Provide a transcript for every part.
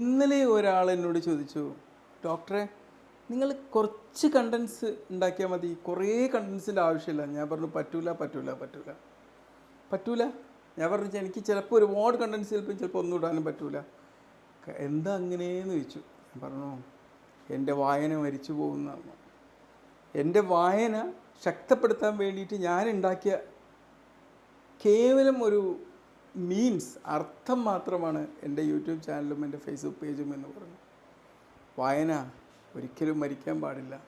ഇന്നലെ ഒരാൾ എന്നോട് ചോദിച്ചു ഡോക്ടറെ നിങ്ങൾ കുറച്ച് കണ്ടൻസ് ഉണ്ടാക്കിയാൽ മതി. കുറേ കണ്ടൻസിന്റെ ആവശ്യമില്ല. ഞാൻ പറഞ്ഞു പറ്റൂല പറ്റൂല പറ്റൂല. പറ്റൂല? ഞാൻ പറഞ്ഞു എനിക്ക് ചിലപ്പോൾ ഒരുപാട് കണ്ടൻസ് ചിലപ്പോൾ ചിലപ്പോൾ ഒന്നും ഇടാനും പറ്റൂല. എന്താ അങ്ങനെയെന്ന്? ചോദിച്ചു. ഞാൻ പറഞ്ഞു എന്റെ വായന മരിച്ചു പോകുന്നതാണ്. എന്റെ വായന ശക്തപ്പെടുത്താൻ വേണ്ടിയിട്ട് ഞാൻ ഉണ്ടാക്കിയ കേവലം ഒരു മീൻസ് അർത്ഥം മാത്രമാണ് എന്റെ യൂട്യൂബ് ചാനലും എന്റെ ഫേസ്ബുക്ക് പേജും എന്ന് പറഞ്ഞു വായന ഒരിക്കലും മരിക്കാൻ പാടില്ല.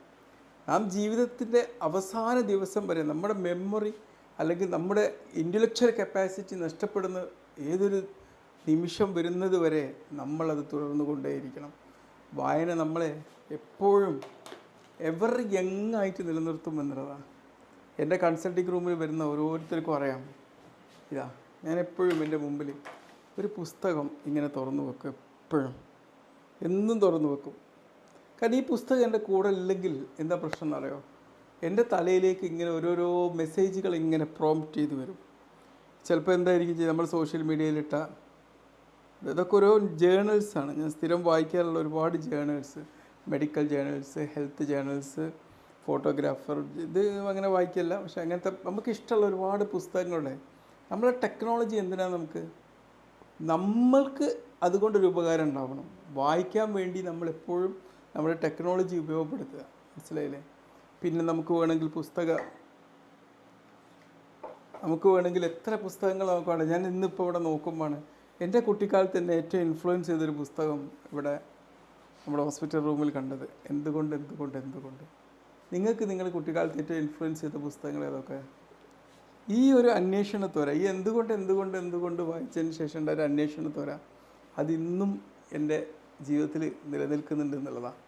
നാം ജീവിതത്തിന്റെ അവസാന ദിവസം വരെ നമ്മുടെ മെമ്മറി അല്ലെങ്കിൽ നമ്മുടെ ഇന്റലക്ച്വൽ കപ്പാസിറ്റി നഷ്ടപ്പെടുന്ന ഏതൊരു നിമിഷം വരുന്നത് വരെ നമ്മളത് തുടർന്നു കൊണ്ടേയിരിക്കണം വായന നമ്മളെ എപ്പോഴും എവർ യങ് ആയിട്ട് നിലനിർത്തും എന്റെ കൺസൾട്ടിംഗ് റൂമിൽ വരുന്ന ഓരോരുത്തർക്കും അറിയാം. ഇതാ. ഞാൻ എപ്പോഴും എന്റെ മുമ്പിൽ ഒരു പുസ്തകം ഇങ്ങനെ തുറന്നു വെക്കും എപ്പോഴും. എന്നും തുറന്നു വെക്കും. കാരണം ഈ പുസ്തകം എന്റെ കൂടെ ഇല്ലെങ്കിൽ എന്താ പ്രശ്നം എന്നറിയോ? എന്റെ തലയിലേക്ക് ഇങ്ങനെ ഓരോരോ മെസ്സേജുകൾ ഇങ്ങനെ പ്രോംപ്റ്റ് ചെയ്ത് വരും. ചിലപ്പോൾ എന്തായിരിക്കും ചെയ്യുക നമ്മൾ സോഷ്യൽ മീഡിയയിലിട്ട ഇതൊക്കെ ഓരോ ജേണൽസാണ് ഞാൻ സ്ഥിരം വായിക്കാറുള്ള ഒരുപാട് journals medical journals health journals photographer ഇത് അങ്ങനെ വായിക്കല്ല. പക്ഷെ അങ്ങനത്തെ നമുക്ക് ഇഷ്ടമുള്ള ഒരുപാട് പുസ്തകങ്ങളുണ്ട്. നമ്മളെ ടെക്നോളജി എന്തിനാണ് നമുക്ക്? നമ്മൾക്ക് അതുകൊണ്ടൊരു ഉപകാരം ഉണ്ടാവണം. വായിക്കാൻ വേണ്ടി നമ്മളെപ്പോഴും നമ്മുടെ ടെക്നോളജി ഉപയോഗപ്പെടുത്തുക. മനസ്സിലായില്ലേ? പിന്നെ നമുക്ക് വേണമെങ്കിൽ പുസ്തക നമുക്ക് വേണമെങ്കിൽ എത്ര പുസ്തകങ്ങൾ നമുക്ക് വേണം. ഞാൻ ഇന്നിപ്പോൾ ഇവിടെ നോക്കുമ്പോഴാണ്. എന്റെ കുട്ടിക്കാലത്ത് എന്നെ ഏറ്റവും ഇൻഫ്ലുവൻസ് ചെയ്തൊരു പുസ്തകം ഇവിടെ നമ്മുടെ ഹോസ്പിറ്റൽ റൂമിൽ കണ്ടത്. എന്തുകൊണ്ട് എന്തുകൊണ്ട് എന്തുകൊണ്ട്? നിങ്ങൾക്ക് നിങ്ങളുടെ കുട്ടിക്കാലത്ത് ഏറ്റവും ഇൻഫ്ലുവൻസ് ചെയ്ത പുസ്തകങ്ങൾ ഏതൊക്കെ? ഈ ഒരു അന്വേഷണത്തോര ഈ എന്തുകൊണ്ട് എന്തുകൊണ്ട് എന്തുകൊണ്ട് വായിച്ചതിന് ശേഷം ഒരു അന്വേഷണത്തോര അതിന്നും എന്റെ ജീവിതത്തിൽ നിലനിൽക്കുന്നുണ്ട് എന്നുള്ളതാണ്.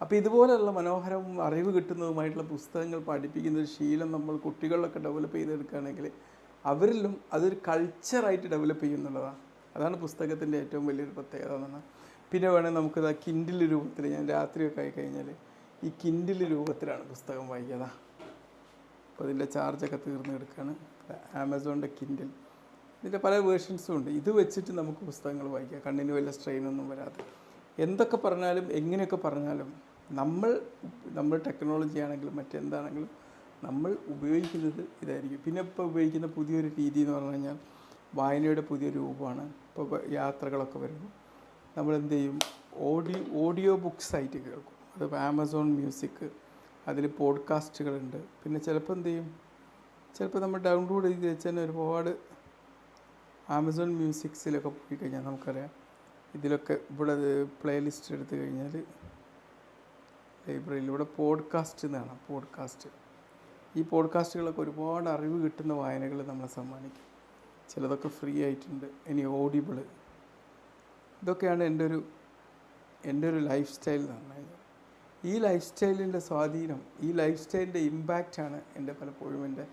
അപ്പോൾ ഇതുപോലെയുള്ള മനോഹരവും അറിവ് കിട്ടുന്നതുമായിട്ടുള്ള പുസ്തകങ്ങൾ പഠിപ്പിക്കുന്ന ഒരു ശീലം നമ്മൾ കുട്ടികളിലൊക്കെ ഡെവലപ്പ് ചെയ്തെടുക്കുകയാണെങ്കിൽ അവരിലും അതൊരു കൾച്ചറായിട്ട് ഡെവലപ്പ് ചെയ്യുന്നുള്ളതാണ് അതാണ് പുസ്തകത്തിന്റെ ഏറ്റവും വലിയൊരു പ്രത്യേകത എന്നാണ് പിന്നെ വേണമെങ്കിൽ നമുക്കിത് ആ കിൻഡിൽ രൂപത്തിൽ ഞാൻ രാത്രിയൊക്കെ ആയി കഴിഞ്ഞാൽ ഈ കിൻഡിൽ രൂപത്തിലാണ് പുസ്തകം വായിക്കുക. അപ്പോൾ ഇതിന്റെ ചാർജൊക്കെ തീർന്ന് എടുക്കുകയാണ് ആമസോണിന്റെ കിൻഡിൽ ഇതിന്റെ പല വേർഷൻസും ഉണ്ട്. ഇത് വെച്ചിട്ട് നമുക്ക് പുസ്തകങ്ങൾ വായിക്കാം. കണ്ണിന് വല്ല സ്ട്രെയിനൊന്നും വരാതെ. എന്തൊക്കെ പറഞ്ഞാലും എങ്ങനെയൊക്കെ പറഞ്ഞാലും നമ്മൾ നമ്മൾ ടെക്നോളജി ആണെങ്കിലും മറ്റെന്താണെങ്കിലും നമ്മൾ ഉപയോഗിക്കുന്നത് ഇതായിരിക്കും. പിന്നെ ഇപ്പോൾ ഉപയോഗിക്കുന്ന പുതിയൊരു രീതി എന്ന് പറഞ്ഞു കഴിഞ്ഞാൽ വായനയുടെ പുതിയ രൂപമാണ്. ഇപ്പോൾ യാത്രകളൊക്കെ വരുമ്പോൾ നമ്മൾ എന്ത് ചെയ്യും? ഓഡിയോ ഓഡിയോ ബുക്സ് ആയിട്ട് കേൾക്കും. അതിപ്പോൾ ആമസോൺ മ്യൂസിക് അതിൽ പോഡ്കാസ്റ്റുകളുണ്ട്. പിന്നെ ചിലപ്പോൾ എന്ത് ചെയ്യും ചിലപ്പോൾ നമ്മൾ ഡൗൺലോഡ് ചെയ്ത് വെച്ച് തന്നെ ഒരുപാട് ആമസോൺ മ്യൂസിക്സിലൊക്കെ പോയി കഴിഞ്ഞാൽ നമുക്കറിയാം. ഇതിലൊക്കെ ഇവിടെ പ്ലേലിസ്റ്റ് എടുത്തു കഴിഞ്ഞാൽ ലൈബ്രറിയിൽ ഇവിടെ പോഡ്കാസ്റ്റ് എന്നാണ്. പോഡ്കാസ്റ്റ്. ഈ പോഡ്കാസ്റ്റുകളൊക്കെ ഒരുപാട് അറിവ് കിട്ടുന്ന വായനകൾ നമ്മളെ സമ്മാനിക്കും. ചിലതൊക്കെ ഫ്രീ ആയിട്ടുണ്ട്. ഇനി ഓഡിബിൾ. ഇതൊക്കെയാണ് എന്റെ ഒരു എന്റെ ഒരു ലൈഫ് സ്റ്റൈൽ എന്ന് പറഞ്ഞാൽ ഈ ലൈഫ് സ്റ്റൈലിന്റെ സ്വാധീനം ഈ ലൈഫ് സ്റ്റൈലിന്റെ ഇമ്പാക്റ്റാണ് എന്റെ പലപ്പോഴും എന്റെ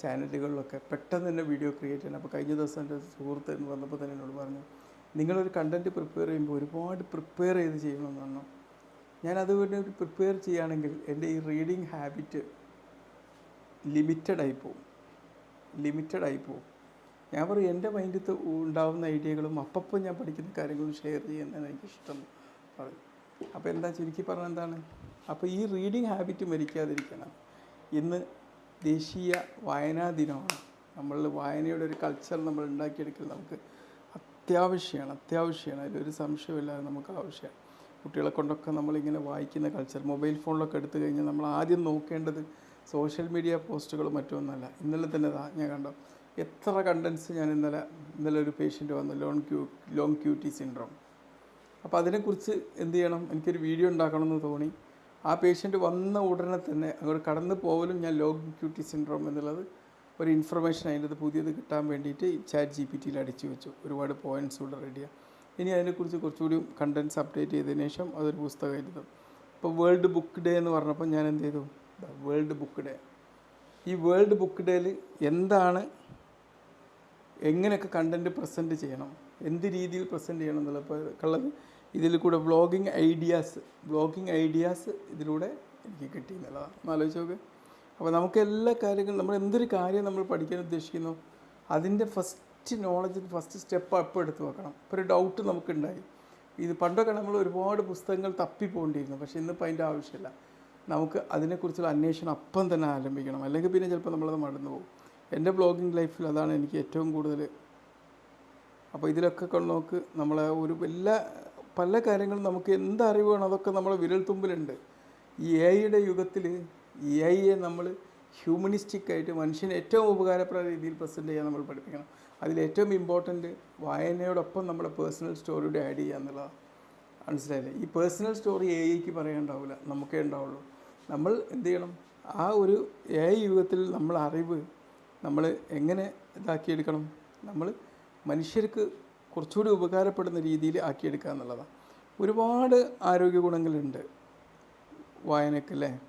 ചാനലുകളിലൊക്കെ. പെട്ടെന്ന് തന്നെ വീഡിയോ ക്രിയേറ്റ് ചെയ്യണം. അപ്പോൾ കഴിഞ്ഞ ദിവസം എന്റെ സുഹൃത്ത് എന്ന് വന്നപ്പോൾ തന്നെ എന്നോട് പറഞ്ഞു നിങ്ങളൊരു കണ്ടന്റ് പ്രിപ്പയർ ചെയ്യുമ്പോൾ ഒരുപാട് പ്രിപ്പയർ ചെയ്ത് ചെയ്യണമെന്ന് പറഞ്ഞു. ഞാൻ അതുകൊണ്ട് ഒരു പ്രിപ്പയർ ചെയ്യുകയാണെങ്കിൽ എന്റെ ഈ റീഡിങ് ഹാബിറ്റ് ലിമിറ്റഡ് ആയി പോകും ലിമിറ്റഡ് ആയി പോകും ഞാൻ പറയും എന്റെ മൈൻഡിൽ ഉണ്ടാവുന്ന ഐഡിയകളും അപ്പപ്പോൾ ഞാൻ പഠിക്കുന്ന കാര്യങ്ങളും ഷെയർ ചെയ്യുന്നതാണ് എനിക്കിഷ്ടം പറയും. അപ്പോൾ എന്താ ചുരുക്കി പറഞ്ഞ എന്താണ്? അപ്പോൾ ഈ റീഡിങ് ഹാബിറ്റ് മരിക്കാതിരിക്കണം. ഇന്ന് ദേശീയ വായനാ ദിനമാണ്. നമ്മൾ വായനയുടെ ഒരു കൾച്ചർ നമ്മൾ ഉണ്ടാക്കിയെടുക്കൽ നമുക്ക് അത്യാവശ്യമാണ് അത്യാവശ്യമാണ് അതിലൊരു സംശയമില്ലാതെ നമുക്ക് ആവശ്യമാണ്. കുട്ടികളെ കൊണ്ടൊക്കെ നമ്മളിങ്ങനെ വായിക്കുന്ന കൾച്ചർ മൊബൈൽ ഫോണിലൊക്കെ എടുത്തു കഴിഞ്ഞാൽ നമ്മൾ ആദ്യം നോക്കേണ്ടത് സോഷ്യൽ മീഡിയ പോസ്റ്റുകൾ മറ്റൊന്നല്ല ഇന്നലെ തന്നെ ഞാൻ കണ്ടോ എത്ര കണ്ടൻസ് ഞാൻ ഇന്നലെ ഇന്നലെ ഒരു പേഷ്യന്റ് വന്നു long Q long Q T syndrome അപ്പോൾ അതിനെക്കുറിച്ച് എന്ത് ചെയ്യണം? എനിക്കൊരു വീഡിയോ ഉണ്ടാക്കണമെന്ന് തോന്നി. ആ പേഷ്യന്റ് വന്ന ഉടനെ തന്നെ അങ്ങോട്ട് കടന്നു പോകലും ഞാൻ ലോഗ് ക്യൂട്ടി സിൻഡ്രോം എന്നുള്ളത് ഒരു ഇൻഫർമേഷൻ അതിന്റെ പുതിയത് കിട്ടാൻ വേണ്ടിയിട്ട് ചാറ്റ് ജി പി ടിയിൽ അടിച്ചു വെച്ചു. ഒരുപാട് പോയിന്റ്സ് കൂടെ റെഡിയാണ് ഇനി അതിനെക്കുറിച്ച് കുറച്ചുകൂടി കണ്ടൻസ് അപ്ഡേറ്റ് ചെയ്തതിന് ശേഷം അതൊരു പുസ്തകം എഴുതും. ഇപ്പോൾ വേൾഡ് ബുക്ക് ഡേ എന്ന് പറഞ്ഞപ്പോൾ ഞാൻ എന്ത് ചെയ്തു? വേൾഡ് ബുക്ക് ഡേ ഈ വേൾഡ് ബുക്ക് ഡേയിൽ എന്താണ് എങ്ങനെയൊക്കെ കണ്ടന്റ് പ്രസന്റ് ചെയ്യണം എന്ത് രീതിയിൽ പ്രസന്റ് ചെയ്യണം എന്നുള്ളത്. ഇതിൽ കൂടെ വ്ളോഗിങ് ഐഡിയാസ് വ്ളോഗിങ് ഐഡിയാസ് ഇതിലൂടെ എനിക്ക് കിട്ടി എന്നുള്ളതാണ് ഒന്ന് ആലോചിച്ച് നോക്ക്. അപ്പോൾ നമുക്ക് എല്ലാ കാര്യങ്ങളും നമ്മൾ എന്തൊരു കാര്യം നമ്മൾ പഠിക്കാൻ ഉദ്ദേശിക്കുന്നു അതിന്റെ ഫസ്റ്റ് നോളജ് ഫസ്റ്റ് സ്റ്റെപ്പ് അപ്പം എടുത്ത് വെക്കണം. ഇപ്പോൾ ഒരു ഡൗട്ട് നമുക്കുണ്ടായി. ഇത് പണ്ടൊക്കെ നമ്മൾ ഒരുപാട് പുസ്തകങ്ങൾ തപ്പിപ്പോണ്ടിയിരുന്നു പക്ഷേ ഇന്നിപ്പോൾ അതിന്റെ ആവശ്യമില്ല. നമുക്ക് അതിനെക്കുറിച്ചുള്ള അന്വേഷണം അപ്പം തന്നെ ആരംഭിക്കണം. അല്ലെങ്കിൽ പിന്നെ ചിലപ്പോൾ നമ്മളത് മടന്നു പോകും. എന്റെ ബ്ലോഗിങ് ലൈഫിൽ അതാണ് എനിക്ക് ഏറ്റവും കൂടുതൽ. അപ്പോൾ ഇതിലൊക്കെ കൊണ്ട് നോക്ക് നമ്മളെ ഒരു എല്ലാ പല കാര്യങ്ങളും നമുക്ക് എന്ത് അറിവാണ് അതൊക്കെ നമ്മളെ വിരൽ തുമ്പിലുണ്ട് ഈ എ ഐയുടെ യുഗത്തിൽ എ ഐയെ നമ്മൾ ഹ്യൂമനിസ്റ്റിക് ആയിട്ട് മനുഷ്യന് ഏറ്റവും ഉപകാരപ്രദ രീതിയിൽ പ്രസന്റ് ചെയ്യാൻ നമ്മൾ പഠിപ്പിക്കണം. അതിലേറ്റവും ഇമ്പോർട്ടന്റ് വായനയോടൊപ്പം നമ്മുടെ പേഴ്സണൽ സ്റ്റോറിയുടെ ആഡ് ചെയ്യുക എന്നുള്ളതാണ് മനസ്സിലായില്ലേ? ഈ പേഴ്സണൽ സ്റ്റോറി എ ഐക്ക് പറയാനുണ്ടാവില്ല നമുക്കേ ഉണ്ടാവുള്ളൂ. നമ്മൾ എന്ത് ചെയ്യണം? ആ ഒരു എ ഐ യുഗത്തിൽ നമ്മൾ അറിവ് നമ്മൾ എങ്ങനെ ഇതാക്കിയെടുക്കണം? നമ്മൾ മനുഷ്യർക്ക് കുറച്ചുകൂടി ഉപകാരപ്പെടുന്ന രീതിയിൽ ആക്കിയെടുക്കുക എന്നുള്ളതാണ്. ഒരുപാട് ആരോഗ്യ ഗുണങ്ങളുണ്ട്. വായനക്ക് അല്ലേ?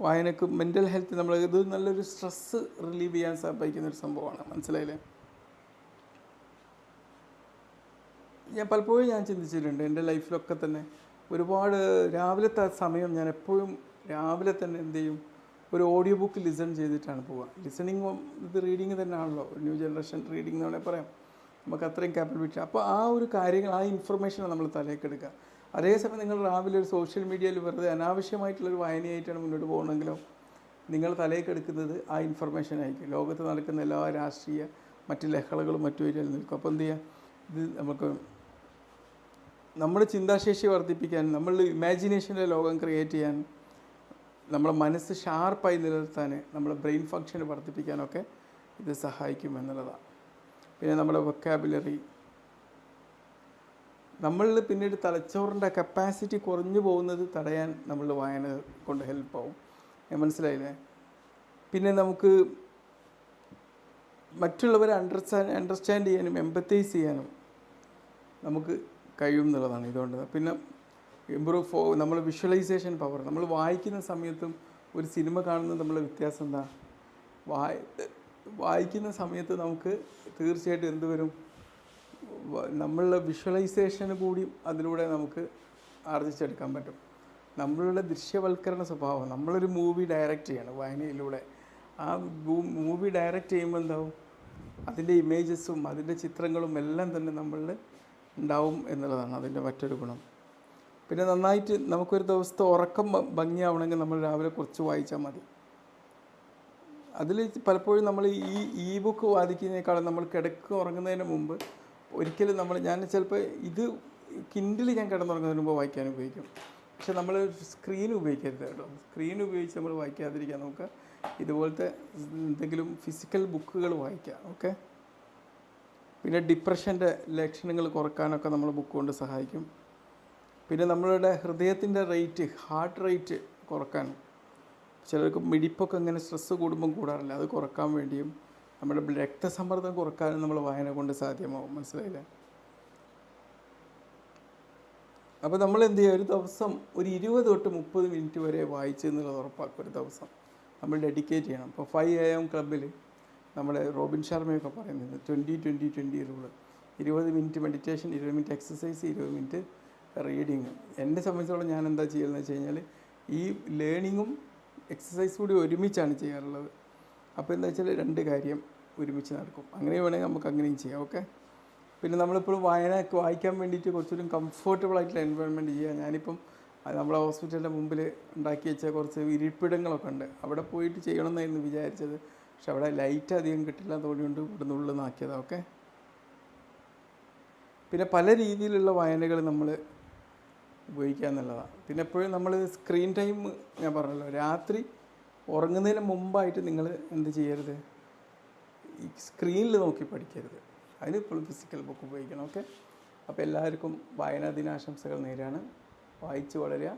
വായനക്ക് മെന്റൽ ഹെൽത്ത് നമ്മൾ ഇത് നല്ലൊരു സ്ട്രെസ്സ് റിലീവ് ചെയ്യാൻ സഹായിക്കുന്ന ഒരു സംഭവമാണ്. മനസ്സിലായില്ലേ? ഞാൻ പലപ്പോഴും ഞാൻ ചിന്തിച്ചിട്ടുണ്ട് എന്റെ ലൈഫിലൊക്കെ തന്നെ ഒരുപാട് രാവിലത്തെ സമയം ഞാൻ എപ്പോഴും രാവിലെ തന്നെ എന്ത് ചെയ്യും? ഒരു ഓഡിയോ ബുക്ക് ലിസൺ ചെയ്തിട്ടാണ് പോവുക. ലിസണിങ് ഇത് റീഡിങ് തന്നെയാണല്ലോ. ന്യൂ ജനറേഷൻ റീഡിംഗ് എന്ന് വേണമെങ്കിൽ പറയാം. നമുക്ക് അത്രയും കാപ്പബിലിറ്റി അപ്പോൾ ആ ഒരു കാര്യങ്ങൾ ആ ഇൻഫർമേഷൻ നമ്മൾ തലയ്ക്ക് എടുക്കുക. അതേസമയം നിങ്ങൾ രാവിലെ ഒരു സോഷ്യൽ മീഡിയയിൽ വെറുതെ അനാവശ്യമായിട്ടുള്ളൊരു വായനയായിട്ടാണ് മുന്നോട്ട് പോകണമെങ്കിലോ നിങ്ങൾ തലയ്ക്ക് എടുക്കുന്നത് ആ ഇൻഫർമേഷൻ ആയിരിക്കും. ലോകത്ത് നടക്കുന്ന എല്ലാ രാഷ്ട്രീയ മറ്റ് ലഹളകളും മറ്റു ഏരിയയിൽ നിൽക്കും. അപ്പോൾ എന്ത് ചെയ്യുക ഇത് നമുക്ക് നമ്മുടെ ചിന്താശേഷി വർദ്ധിപ്പിക്കാൻ നമ്മൾ ഇമാജിനേഷന്റെ ലോകം ക്രിയേറ്റ് ചെയ്യാൻ നമ്മളെ മനസ്സ് ഷാർപ്പായി നിലനിർത്താൻ നമ്മളെ ബ്രെയിൻ ഫങ്ഷൻ വർദ്ധിപ്പിക്കാനൊക്കെ ഇത് സഹായിക്കും എന്നുള്ളതാണ്. പിന്നെ നമ്മുടെ വൊക്കാബുലറി നമ്മളിൽ പിന്നീട് തലച്ചോറിന്റെ കപ്പാസിറ്റി കുറഞ്ഞു പോകുന്നത് തടയാൻ നമ്മൾ വായന കൊണ്ട് ഹെൽപ്പാവും മനസ്സിലായില്ലേ? പിന്നെ നമുക്ക് മറ്റുള്ളവരെ അണ്ടർസ്റ്റാൻഡ് അണ്ടർസ്റ്റാൻഡ് ചെയ്യാനും എമ്പത്തൈസ് ചെയ്യാനും നമുക്ക് കഴിയും എന്നുള്ളതാണ് ഇതുകൊണ്ട്. പിന്നെ ഇമ്പ്രൂവ് ഫോ നമ്മൾ വിഷ്വലൈസേഷൻ പവർ നമ്മൾ വായിക്കുന്ന സമയത്തും ഒരു സിനിമ കാണുന്ന നമ്മളെ വ്യത്യാസം എന്താ? വായി വായിക്കുന്ന സമയത്ത് നമുക്ക് തീർച്ചയായിട്ടും എന്ത് വരും? നമ്മളുടെ വിഷ്വലൈസേഷന് കൂടി അതിലൂടെ നമുക്ക് ആർജിച്ചെടുക്കാൻ പറ്റും. നമ്മളുടെ ദൃശ്യവൽക്കരണ സ്വഭാവം നമ്മളൊരു മൂവി ഡയറക്റ്റ് ചെയ്യണം വായനയിലൂടെ. ആ മൂവി ഡയറക്റ്റ് ചെയ്യുമ്പോൾ എന്താവും? അതിന്റെ ഇമേജസും അതിന്റെ ചിത്രങ്ങളും എല്ലാം തന്നെ നമ്മളിൽ ഉണ്ടാവും എന്നുള്ളതാണ് അതിന്റെ മറ്റൊരു ഗുണം. പിന്നെ നന്നായിട്ട് നമുക്കൊരു ദിവസത്തെ ഉറക്കം ഭംഗിയാവണമെങ്കിൽ നമ്മൾ രാവിലെ കുറച്ച് വായിച്ചാൽ മതി. അതിൽ പലപ്പോഴും നമ്മൾ ഈ ഇ ബുക്ക് വാദിക്കുന്നതിനേക്കാളും നമ്മൾ കിടക്ക് ഉറങ്ങുന്നതിന് മുമ്പ് ഒരിക്കലും നമ്മൾ ഞാൻ ചിലപ്പോൾ ഇത് കിൻഡിൽ ഞാൻ കിടന്നുറങ്ങുന്നതിന് മുമ്പ് വായിക്കാൻ ഉപയോഗിക്കും. പക്ഷെ നമ്മൾ സ്ക്രീൻ ഉപയോഗിക്കരുത് കേട്ടോ. സ്ക്രീൻ ഉപയോഗിച്ച് നമ്മൾ വായിക്കാതിരിക്കാൻ നമുക്ക് ഇതുപോലത്തെ എന്തെങ്കിലും ഫിസിക്കൽ ബുക്കുകൾ വായിക്കാം ഓക്കെ പിന്നെ ഡിപ്രഷന്റെ ലക്ഷണങ്ങൾ കുറക്കാനൊക്കെ നമ്മൾ ബുക്ക് കൊണ്ട് സഹായിക്കും. പിന്നെ നമ്മളുടെ ഹൃദയത്തിന്റെ റേറ്റ് ഹാർട്ട് റേറ്റ് കുറയ്ക്കാൻ ചിലർക്ക് മിടിപ്പൊക്കെ അങ്ങനെ സ്ട്രെസ്സ് കൂടുമ്പം കൂടാറില്ല. അത് കുറയ്ക്കാൻ വേണ്ടിയും നമ്മുടെ രക്തസമ്മർദ്ദം കുറക്കാനും നമ്മൾ വായന കൊണ്ട് സാധ്യമാവും. മനസ്സിലായില്ലേ? അപ്പോൾ നമ്മൾ എന്ത് ചെയ്യുക? ഒരു ദിവസം ഒരു ഇരുപത് തൊട്ട് മുപ്പത് മിനിറ്റ് വരെ വായിച്ചു എന്നുള്ളത് ഉറപ്പാക്കും ഒരു ദിവസം നമ്മൾ ഡെഡിക്കേറ്റ് ചെയ്യണം. ഇപ്പോൾ ഫൈവ് എ എം ക്ലബിൽ നമ്മുടെ റോബിൻ ശർമ്മയൊക്കെ പറയുന്നത് ട്വന്റി ട്വന്റി ട്വന്റി റൂൾ ഇരുപത് മിനിറ്റ് മെഡിറ്റേഷൻ ഇരുപത് മിനിറ്റ് എക്സസൈസ് ഇരുപത് മിനിറ്റ് റീഡിങ് എന്നെ സംബന്ധിച്ചോളം ഞാൻ എന്താ ചെയ്യുന്നത് വെച്ച് കഴിഞ്ഞാൽ ഈ ലേണിങ്ങും എക്സസൈസ് കൂടി ഒരുമിച്ചാണ് ചെയ്യാറുള്ളത്. അപ്പോൾ എന്താ വെച്ചാൽ രണ്ട് കാര്യം ഒരുമിച്ച് നടക്കും. അങ്ങനെ വേണമെങ്കിൽ നമുക്ക് അങ്ങനെയും ചെയ്യാം ഓക്കെ പിന്നെ നമ്മളിപ്പോഴും വായന വായിക്കാൻ വേണ്ടിയിട്ട് കുറച്ചുകൂടി കംഫർട്ടബിൾ ആയിട്ടുള്ള എൻവയോൺമെന്റ് ചെയ്യുക. ഞാനിപ്പം നമ്മളെ ഹോസ്പിറ്റലിന്റെ മുമ്പിൽ ഉണ്ടാക്കി വെച്ച കുറച്ച് ഇരിപ്പിടങ്ങളൊക്കെ ഉണ്ട്. അവിടെ പോയിട്ട് ചെയ്യണമെന്നായിരുന്നു വിചാരിച്ചത്. പക്ഷെ അവിടെ ലൈറ്റ് അധികം കിട്ടില്ല. തോന്നിയുണ്ട് ഇവിടുന്ന് ഉള്ളിൽ നിന്നാക്കിയതാണ് ഓക്കെ പിന്നെ പല രീതിയിലുള്ള വായനകൾ നമ്മൾ ഉപയോഗിക്കുക എന്നുള്ളതാണ്. പിന്നെ എപ്പോഴും നമ്മൾ സ്ക്രീൻ ടൈം ഞാൻ പറഞ്ഞല്ലോ രാത്രി ഉറങ്ങുന്നതിന് മുമ്പായിട്ട് നിങ്ങൾ എന്ത് ചെയ്യരുത്? ഈ സ്ക്രീനിൽ നോക്കി പഠിക്കരുത്. അതിന് ഇപ്പോഴും ഫിസിക്കൽ ബുക്ക് ഉപയോഗിക്കണം ഓക്കെ അപ്പോൾ എല്ലാവർക്കും വായനാ ദിനാശംസകൾ നേരാണ് വായിച്ച് വളരുക.